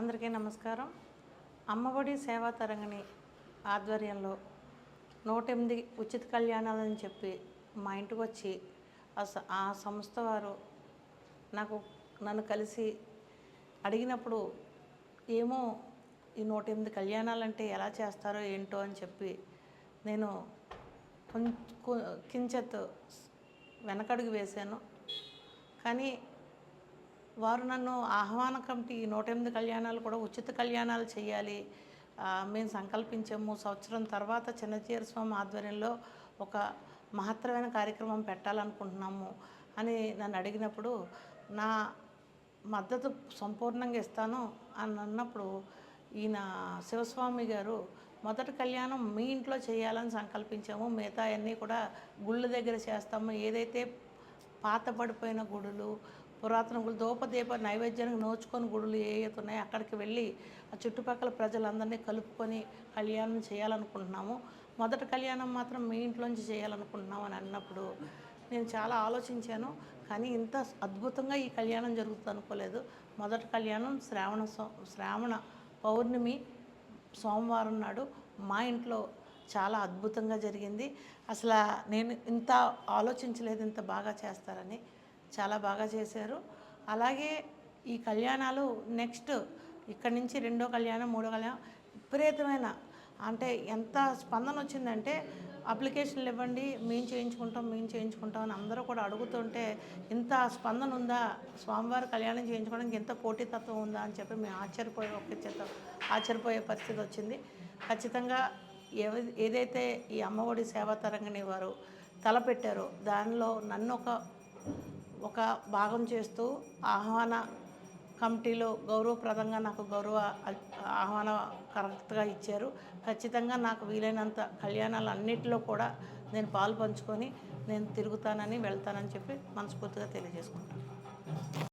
అందరికీ నమస్కారం. అమ్మఒడి సేవా తరంగిణి ఆధ్వర్యంలో నూట ఎనిమిది ఉచిత కళ్యాణాలని చెప్పి మా ఇంటికి వచ్చి ఆ స- ఆ సంస్థ వారు నాకు నన్ను కలిసి అడిగినప్పుడు ఏమో ఈ నూట ఎనిమిది కళ్యాణాలంటే ఎలా చేస్తారో ఏంటో అని చెప్పి నేను కొంచెం కించెత్ వెనకడుగు వేశాను. కానీ వారు నన్ను ఆహ్వాన కమిటీ నూట ఎనిమిది కళ్యాణాలు కూడా ఉచిత కళ్యాణాలు చేయాలి. మేము సంకల్పించాము. సంవత్సరం తర్వాత చిన్నచీర స్వామి ఆధ్వర్యంలో ఒక మహత్తరమైన కార్యక్రమం పెట్టాలనుకుంటున్నాము అని నన్ను అడిగినప్పుడు నా మద్దతు సంపూర్ణంగా ఇస్తాను అని అన్నప్పుడు ఈయన శివస్వామి గారు మొదటి కళ్యాణం మీ ఇంట్లో చేయాలని సంకల్పించాము. మిగతా అన్నీ కూడా గుళ్ళ దగ్గర చేస్తాము. ఏదైతే పాత పడిపోయిన గుడులు పురాతన గుడి దూపదీప నైవేద్యానికి నోచుకొని గుడులు ఏ ఉన్నాయో అక్కడికి వెళ్ళి ఆ చుట్టుపక్కల ప్రజలందరినీ కలుపుకొని కళ్యాణం చేయాలనుకుంటున్నాము. మొదటి కళ్యాణం మాత్రం మీ ఇంట్లోంచి చేయాలనుకుంటున్నాం అని అన్నప్పుడు నేను చాలా ఆలోచించాను. కానీ ఇంత అద్భుతంగా ఈ కళ్యాణం జరుగుతుంది అనుకోలేదు. మొదటి కళ్యాణం శ్రావణ సో- శ్రావణ పౌర్ణమి సోమవారం నాడు మా ఇంట్లో చాలా అద్భుతంగా జరిగింది. అసలు నేను ఇంత ఆలోచించలేదు ఇంత బాగా చేస్తారని. చాలా బాగా చేశారు. అలాగే ఈ కళ్యాణాలు నెక్స్ట్ ఇక్కడి నుంచి రెండో కళ్యాణం మూడో కళ్యాణం విపరీతమైన అంటే ఎంత స్పందన వచ్చిందంటే అప్లికేషన్లు ఇవ్వండి మేము చేయించుకుంటాం మేము చేయించుకుంటాం అని అందరూ కూడా అడుగుతుంటే ఇంత స్పందన ఉందా? స్వామివారి కళ్యాణం చేయించుకోవడానికి ఎంత పోటీతత్వం ఉందా అని చెప్పి మేము ఆశ్చర్యపోయే ఒక చేత ఆశ్చర్యపోయే పరిస్థితి వచ్చింది. ఖచ్చితంగా ఏ ఏదైతే ఈ అమ్మఒడి సేవా తరంగిణి వారు తలపెట్టారో దానిలో నన్ను ఒక ఒక భాగం చేస్తూ ఆహ్వాన కమిటీలో గౌరవప్రదంగా నాకు గౌరవ ఆహ్వాన కరెక్ట్గా ఇచ్చారు. ఖచ్చితంగా నాకు వీలైనంత కళ్యాణాలు అన్నిటిలో కూడా నేను పాలు పంచుకొని నేను తిరుగుతానని వెళ్తానని చెప్పి మనస్ఫూర్తిగా తెలియజేసుకుంటాను